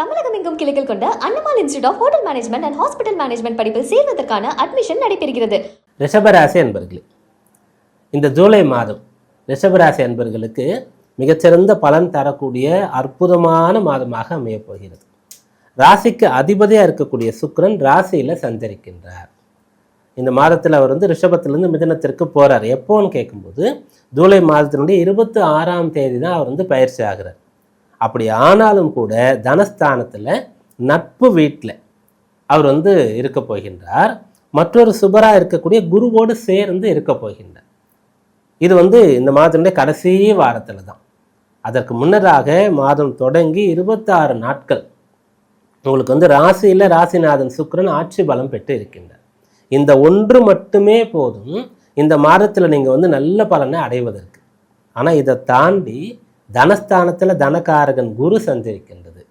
தமிழகம் எங்கும் கிளைகள் கொண்ட Annamal institute of hotel management and hospital management படிப்பில் சேர்வதற்கான அட்மிஷன் நடைபெறுகிறது. ரிஷபராசி அன்பர்களே இந்த ஜூலை மாதம் ரிஷபராசி அன்பர்களுக்கு மிகச்சிறந்த பலன் தரக்கூடிய அற்புதமான மாதமாக அமையப் போகிறது. ராசிக்கு அதிபதியாக இருக்கக்கூடிய சுக்ரன் ராசியில் சஞ்சரிக்கின்றார். இந்த மாதத்தில் அவர் வந்து ரிஷபத்திலேருந்து மிதனத்திற்கு போகிறார் எப்போன்னு கேட்கும்போது ஜூலை மாதத்தினுடைய இருபத்தி ஆறாம் தேதி தான் அவர் வந்து பயிற்சி ஆகிறார். அப்படி ஆனாலும் கூட தனஸ்தானத்தில் நட்பு வீட்டில் அவர் வந்து இருக்க போகின்றார். மற்றொரு சுபராக இருக்கக்கூடிய குருவோடு சேர்ந்து இருக்க போகின்றார். இது வந்து இந்த மாதத்தினுடைய கடைசி வாரத்தில் தான். அதற்கு முன்னதாக மாதம் தொடங்கி இருபத்தாறு நாட்கள் உங்களுக்கு வந்து ராசியில் ராசிநாதன் சுக்கிரன் ஆட்சி பலம் பெற்று இருக்கின்றார். இந்த ஒன்று மட்டுமே போதும். இந்த மாதத்தில் நீங்கள் வந்து நல்ல பலனை அடைவதற்கு. ஆனால் இதை தாண்டி தனஸ்தானத்தில் தனகாரகன் குரு சஞ்சரிக்கின்றது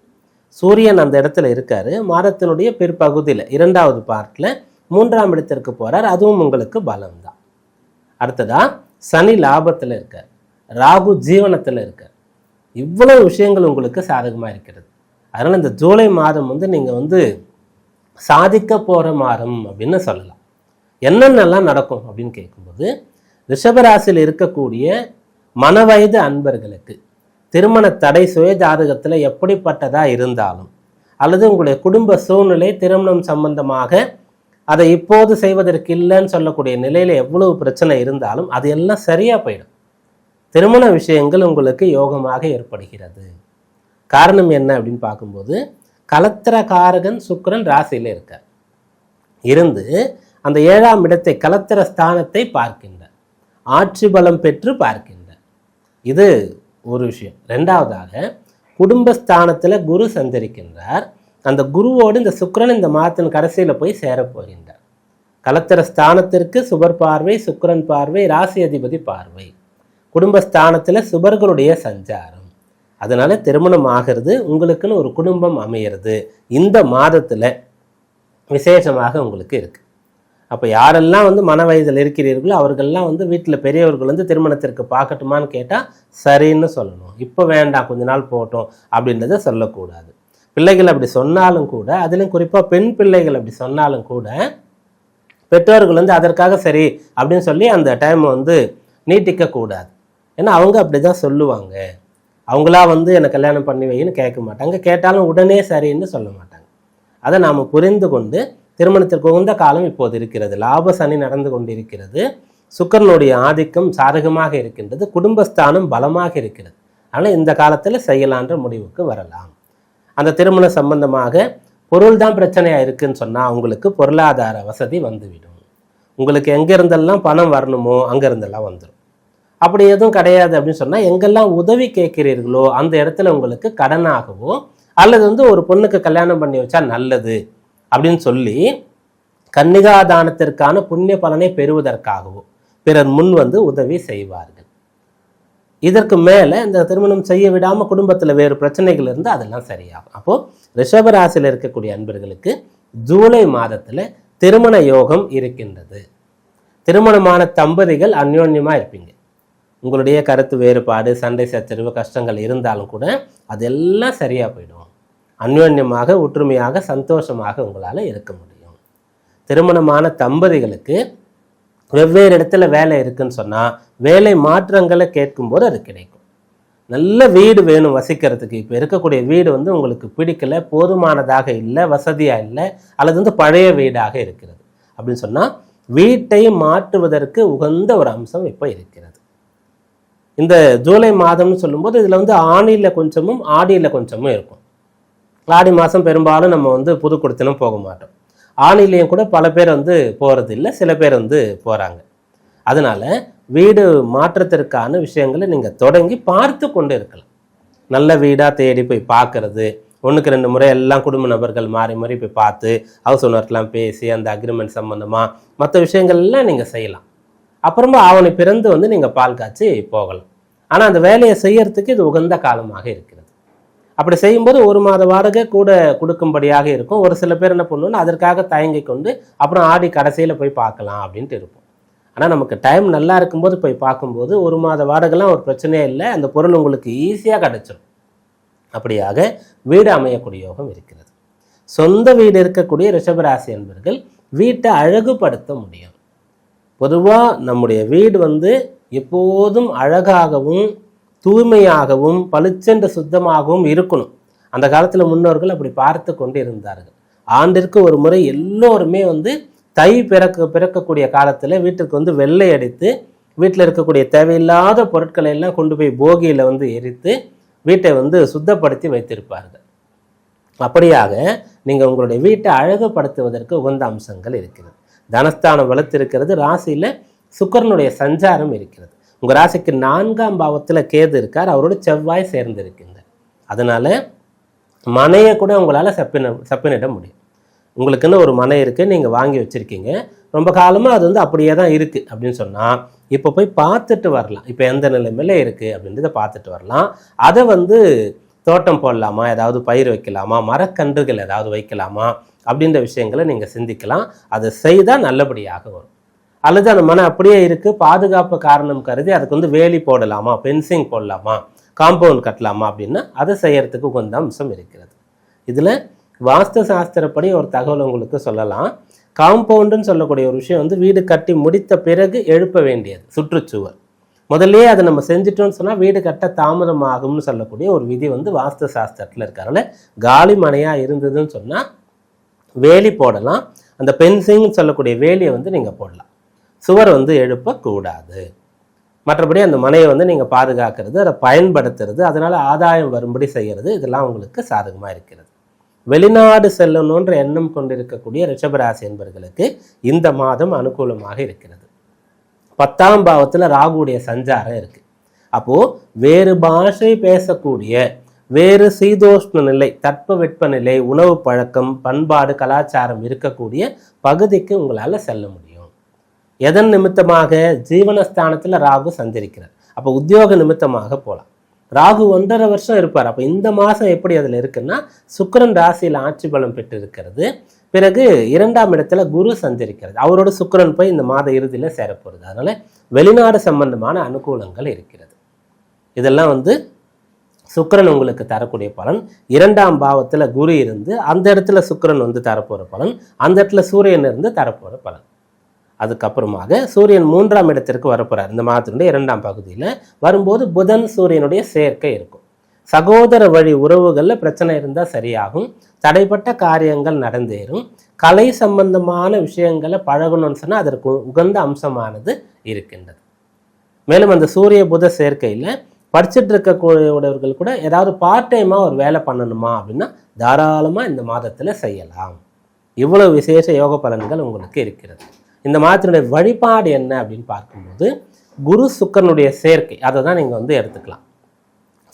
சூரியன் அந்த இடத்துல இருக்கார். மாதத்தினுடைய பிற்பகுதியில் இரண்டாவது பார்ட்டில் மூன்றாம் இடத்திற்கு போகிறார் அதுவும் உங்களுக்கு பலம் தான் அடுத்ததா சனி லாபத்தில் இருக்கார். ராகு ஜீவனத்தில் இருக்கார். இவ்வளவு விஷயங்கள் உங்களுக்கு சாதகமாக இருக்கிறது. அதனால் இந்த ஜூலை மாதம் வந்து நீங்கள் வந்து சாதிக்க போகிற மாதம் அப்படின்னு சொல்லலாம். என்னென்னலாம் நடக்கும் அப்படின்னு கேட்கும்போது ரிஷபராசியில் இருக்கக்கூடிய மனவயது அன்பர்களுக்கு திருமண தடை சுய ஜாதகத்தில் எப்படிப்பட்டதா இருந்தாலும் அல்லது உங்களுடைய குடும்ப சூழ்நிலை திருமணம் சம்பந்தமாக அதை இப்போது செய்வதற்கு இல்லைன்னு சொல்லக்கூடிய நிலையில் எவ்வளவு பிரச்சனை இருந்தாலும் அது எல்லாம் சரியாக போயிடும். திருமண விஷயங்கள் உங்களுக்கு யோகமாக ஏற்படுகிறது. காரணம் என்ன அப்படின்னு பார்க்கும்போது கலத்திரகாரகன் சுக்கரன் ராசியில் இருக்கார். இருந்து அந்த ஏழாம் இடத்தை கலத்திர ஸ்தானத்தை பார்க்கின்ற ஆட்சி பலம் பெற்று பார்க்கின்ற இது ஒரு விஷயம். ரெண்டாவதாக குடும்பஸ்தானத்தில் குரு சஞ்சரிக்கின்றார். அந்த குருவோடு இந்த சுக்கிரன் இந்த மாதத்தின் கடைசியில் போய் சேரப்போகின்றார் கலத்திர ஸ்தானத்திற்கு சுபர் பார்வை சுக்கரன் பார்வை ராசி அதிபதி பார்வை. குடும்பஸ்தானத்தில் சுபர்களுடைய சஞ்சாரம். அதனால் திருமணம் ஆகிறது உங்களுக்குன்னு ஒரு குடும்பம் அமையிறது. இந்த மாதத்தில் விசேஷமாக உங்களுக்கு இருக்குது அப்போ யாரெல்லாம் வந்து மன வயதில் இருக்கிறீர்களோ அவர்கள்லாம் வந்து வீட்டில் பெரியவர்கள் வந்து திருமணத்திற்கு பார்க்கட்டுமான்னு கேட்டால் சரின்னு சொல்லணும். இப்போ வேண்டாம் கொஞ்ச நாள் போகட்டும் அப்படின்றத சொல்லக்கூடாது. பிள்ளைகள் அப்படி சொன்னாலும் கூட அதிலும் குறிப்பாக பெண் பிள்ளைகள் அப்படி சொன்னாலும் கூட பெற்றோர்கள் வந்து அதற்காக சரி அப்படின்னு சொல்லி அந்த டைம் வந்து நீட்டிக்கக்கூடாது ஏன்னா அவங்க அப்படி தான் சொல்லுவாங்க. அவங்களா வந்து என்னை கல்யாணம் பண்ணி வைன்னு கேட்க மாட்டாங்க. கேட்டாலும் உடனே சரின்னு சொல்ல மாட்டாங்க. அதை நாம் புரிந்து கொண்டு திருமணத்திற்கு உகந்த காலம் இப்போது இருக்கிறது. லாப சனி நடந்து கொண்டிருக்கிறது. சுக்கரனுடைய ஆதிக்கம் சாதகமாக இருக்கின்றது. குடும்பஸ்தானம் பலமாக இருக்கிறது. ஆனால் இந்த காலத்தில் செய்யலான்ற முடிவுக்கு வரலாம். அந்த திருமணம் சம்பந்தமாக பொருள் தான் பிரச்சனையாக இருக்குன்னு சொன்னால் உங்களுக்கு பொருளாதார வசதி வந்துவிடும். உங்களுக்கு எங்கே இருந்தெல்லாம் பணம் வரணுமோ அங்கே இருந்தெல்லாம் வந்துடும் அப்படி எதுவும் கிடையாது அப்படின்னு சொன்னால் எங்கெல்லாம் உதவி கேட்கிறீர்களோ அந்த இடத்துல உங்களுக்கு கடனாகவோ அல்லது வந்து ஒரு பொண்ணுக்கு கல்யாணம் பண்ணி வச்சா நல்லது. அப்படின்னு சொல்லி கன்னிகாதானத்திற்கான புண்ணிய பலனை பெறுவதற்காகவோ பிறர் முன் வந்து உதவி செய்வார்கள். இதற்கு மேலே இந்த திருமணம் செய்ய விடாமல் குடும்பத்தில் வேறு பிரச்சனைகள் இருந்து அதெல்லாம் சரியாகும். அப்போது ரிஷபராசியில் இருக்கக்கூடிய அன்பர்களுக்கு ஜூலை மாதத்தில் திருமண யோகம் இருக்கின்றது. திருமணமான தம்பதிகள் அந்யோன்யமாக இருப்பீங்க. உங்களுடைய கருத்து வேறுபாடு சண்டை சச்சரவு கஷ்டங்கள் இருந்தாலும் கூட அதெல்லாம் சரியாக போயிடும். அந்யோன்யமாக ஒற்றுமையாக சந்தோஷமாக உங்களால் இருக்க முடியும். திருமணமான தம்பதிகளுக்கு வெவ்வேறு இடத்துல வேலை இருக்குன்னு சொன்னால் வேலை மாற்றங்களை கேட்கும்போது அது கிடைக்கும். நல்ல வீடு வேணும் வசிக்கிறதுக்கு. இப்போ இருக்கக்கூடிய வீடு வந்து உங்களுக்கு பிடிக்கல போதுமானதாக இல்லை வசதியாக இல்லை அல்லது வந்து பழைய வீடாக இருக்கிறது. அப்படின்னு சொன்னால் வீட்டை மாற்றுவதற்கு உகந்த ஒரு அம்சம் இப்போ இருக்கிறது. இந்த ஜூலை மாதம்னு சொல்லும்போது இதில் வந்து ஆணியில் கொஞ்சமும் ஆடியில் கொஞ்சமும் இருக்கும். ஆடி மாதம் பெரும்பாலும் நம்ம வந்து புது குடத்திலும் போக மாட்டோம். ஆணிலையும் கூட பல பேர் வந்து போகிறது இல்லை சில பேர் வந்து போகிறாங்க அதனால் வீடு மாற்றத்திற்கான விஷயங்களை நீங்கள் தொடங்கி பார்த்து கொண்டு இருக்கலாம். நல்ல வீடாக தேடி போய் பார்க்கறது ஒன்றுக்கு ரெண்டு முறை எல்லாம் குடும்ப நபர்கள் மாறி மாறி போய் பார்த்து ஹவுஸ் ஓனர்லாம் பேசி அந்த அக்ரிமெண்ட் சம்மந்தமாக மற்ற விஷயங்கள்லாம் நீங்கள் செய்யலாம். அப்புறமா அவனை பிறந்து வந்து நீங்கள் பால் காய்ச்சி போகலாம். ஆனால் அந்த வேலையை செய்யறதுக்கு இது உகந்த காலமாக இருக்கிறது. அப்படி செய்யும்போது ஒரு மாத வாடகை கூட கொடுக்கும்படியாக இருக்கும். ஒரு சில பேர் என்ன பண்ணுவோம்னா அதற்காக தயங்கி கொண்டு அப்புறம் ஆடி கடைசியில் போய் பார்க்கலாம் அப்படின்ட்டு இருப்போம். ஆனால் நமக்கு டைம் நல்லா இருக்கும்போது போய் பார்க்கும்போது ஒரு மாத வாடகைலாம் ஒரு பிரச்சனையே இல்லை. அந்த பொருள் உங்களுக்கு ஈஸியாக கிடச்சிடும் அப்படியாக வீடு அமையக்கூடிய யோகம் இருக்கிறது. சொந்த வீடு இருக்கக்கூடிய ரிஷபராசி என்பர்கள் வீட்டை அழகுபடுத்த முடியும். பொதுவாக நம்முடைய வீடு வந்து எப்போதும் அழகாகவும் தூய்மையாகவும் பளிச்சென்று சுத்தமாகவும் இருக்கணும். அந்த காலத்தில் முன்னோர்கள் அப்படி பார்த்து கொண்டு இருந்தார்கள் ஆண்டிற்கு ஒரு முறை எல்லோருமே வந்து தை பிறக்க பிறக்கக்கூடிய காலத்தில் வீட்டுக்கு வந்து வெள்ளை அடித்து வீட்டில் இருக்கக்கூடிய தேவையில்லாத பொருட்களை எல்லாம் கொண்டு போய் போகியில் வந்து எரித்து வீட்டை வந்து சுத்தப்படுத்தி வைத்திருப்பார்கள். அப்படியாக நீங்கள் உங்களுடைய வீட்டை அழகுபடுத்துவதற்கு உகந்த அம்சங்கள் இருக்கிறது. தனஸ்தானம் வளர்த்திருக்கிறது ராசியில் சுக்கரனுடைய சஞ்சாரம் இருக்கிறது. உங்கள் ராசிக்கு நான்காம் பாவத்தில் கேது இருக்கார் அவரோட செவ்வாய் சேர்ந்திருக்கின்றார். அதனால் மனையை கூட உங்களால் செப்பின செப்பினிட முடியும். உங்களுக்குன்னு ஒரு மனை இருக்குது நீங்கள் வாங்கி வச்சுருக்கீங்க. ரொம்ப காலமாக அது வந்து அப்படியே தான் இருக்குது அப்படின்னு சொன்னால் இப்போ போய் பார்த்துட்டு வரலாம். இப்போ எந்த நிலைமையில இருக்குது அப்படின்றத பார்த்துட்டு வரலாம். அதை வந்து தோட்டம் போடலாமா? ஏதாவது பயிர் வைக்கலாமா? மரக்கன்றுகள் ஏதாவது வைக்கலாமா? அப்படின்ற விஷயங்களை நீங்கள் சிந்திக்கலாம். அதை செய்தால் நல்லபடியாக வரும். அல்லது அந்த மனை அப்படியே இருக்குது பாதுகாப்பு காரணம் கருதி அதுக்கு வந்து வேலி போடலாமா? பென்சிங் போடலாமா? காம்பவுண்ட் கட்டலாமா அப்படின்னா அதை செய்யறதுக்கு கொஞ்சம் அம்சம் இருக்கிறது. இதில் வாஸ்து சாஸ்திரப்படி ஒரு தகவல் உங்களுக்கு சொல்லலாம். காம்பவுண்டுன்னு சொல்லக்கூடிய ஒரு விஷயம் வந்து வீடு கட்டி முடித்த பிறகு எழுப்ப வேண்டியது சுற்றுச்சுவர். முதல்லயே அதை நம்ம செஞ்சிட்டோம்னு சொன்னால் வீடு கட்ட தாமதம் ஆகும்னு சொல்லக்கூடிய ஒரு விதி வந்து வாஸ்து சாஸ்திரத்தில் இருக்கிறனால காலி மனையாக இருந்ததுன்னு சொன்னால் வேலி போடலாம். அந்த பென்சிங்னு சொல்லக்கூடிய வேலியை வந்து நீங்கள் போடலாம். சுவர் வந்து எழுப்பக்கூடாது. மற்றபடி அந்த மனையை வந்து நீங்கள் பாதுகாக்கிறது அதை பயன்படுத்துறது அதனால் ஆதாயம் வரும்படி செய்கிறது இதெல்லாம் உங்களுக்கு சாதகமாக இருக்கிறது. வெளிநாடு செல்லணுன்ற எண்ணம் கொண்டிருக்கக்கூடிய ரிஷபராசி என்பவர்களுக்கு இந்த மாதம் அனுகூலமாக இருக்கிறது. பத்தாம் பாவத்தில் ராகுடைய சஞ்சாரம் இருக்குது அப்போது வேறு பாஷை பேசக்கூடிய வேறு சீதோஷ்ண நிலை தட்ப நிலை உணவு பழக்கம் பண்பாடு கலாச்சாரம் இருக்கக்கூடிய பகுதிக்கு உங்களால் செல்ல முடியும். எதன் நிமித்தமாக? ஜீவனஸ்தானத்தில் ராகு சஞ்சரிக்கிறார். அப்போ உத்தியோக நிமித்தமாக போகலாம் ராகு ஒன்றரை வருஷம் இருப்பார். அப்போ இந்த மாதம் எப்படி அதில் இருக்குன்னா சுக்கரன் ராசியில் ஆட்சி பலம் பெற்று இருக்கிறது பிறகு இரண்டாம் இடத்துல குரு சஞ்சரிக்கிறது. அவரோட சுக்கிரன் போய் இந்த மாத இறுதியில் சேரப்போகிறது அதனால் வெளிநாடு சம்பந்தமான அனுகூலங்கள் இருக்கிறது. இதெல்லாம் வந்து சுக்கரன் உங்களுக்கு தரக்கூடிய பலன். இரண்டாம் பாவத்தில் குரு இருந்து அந்த இடத்துல சுக்கிரன் வந்து தரப்போகிற பலன். அந்த இடத்துல சூரியன் இருந்து தரப்போகிற பலன். அதுக்கப்புறமாக சூரியன் மூன்றாம் இடத்திற்கு வரப்போகிறார் இந்த மாதத்தினுடைய இரண்டாம் பகுதியில் வரும்போது புதன் சூரியனுடைய சேர்க்கை இருக்கும். சகோதர வழி உறவுகளில் பிரச்சனை இருந்தால் சரியாகும். தடைப்பட்ட காரியங்கள் நடந்தேறும். கலை சம்பந்தமான விஷயங்களை பழகணும்னு சொன்னால் அதற்கு உகந்த அம்சமானது இருக்கின்றது. மேலும் அந்த சூரிய புத சேர்க்கையில் படிச்சுட்டு இருக்கக்கூடியவர்கள் கூட ஏதாவது பார்ட் டைமாக ஒரு வேலை பண்ணணுமா அப்படின்னா தாராளமாக இந்த மாதத்தில் செய்யலாம். இவ்வளவு விசேஷ யோக பலன்கள் உங்களுக்கு இருக்கிறது. இந்த மாதத்தினுடைய வழிபாடு என்ன அப்படின்னு பார்க்கும்போது குரு சுக்கரனுடைய சேர்க்கை. அதை தான் நீங்கள் வந்து எடுத்துக்கலாம்.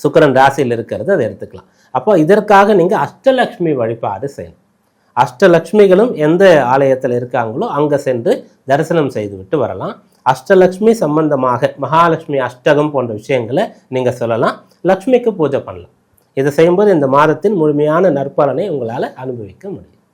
சுக்கரன் ராசியில் இருக்கிறது அதை எடுத்துக்கலாம். அப்போ இதற்காக நீங்கள் அஷ்டலக்ஷ்மி வழிபாடு செய்யணும். அஷ்டலக்ஷ்மிகளும் எந்த ஆலயத்தில் இருக்காங்களோ அங்கே சென்று தரிசனம் செய்துவிட்டு வரலாம். அஷ்டலக்ஷ்மி சம்பந்தமாக மகாலட்சுமி அஷ்டகம் போன்ற விஷயங்களை நீங்கள் சொல்லலாம். லக்ஷ்மிக்கு பூஜை பண்ணலாம். இதை செய்யும்போது இந்த மாதத்தின் முழுமையான நற்பலனை உங்களால் அனுபவிக்க முடியும்.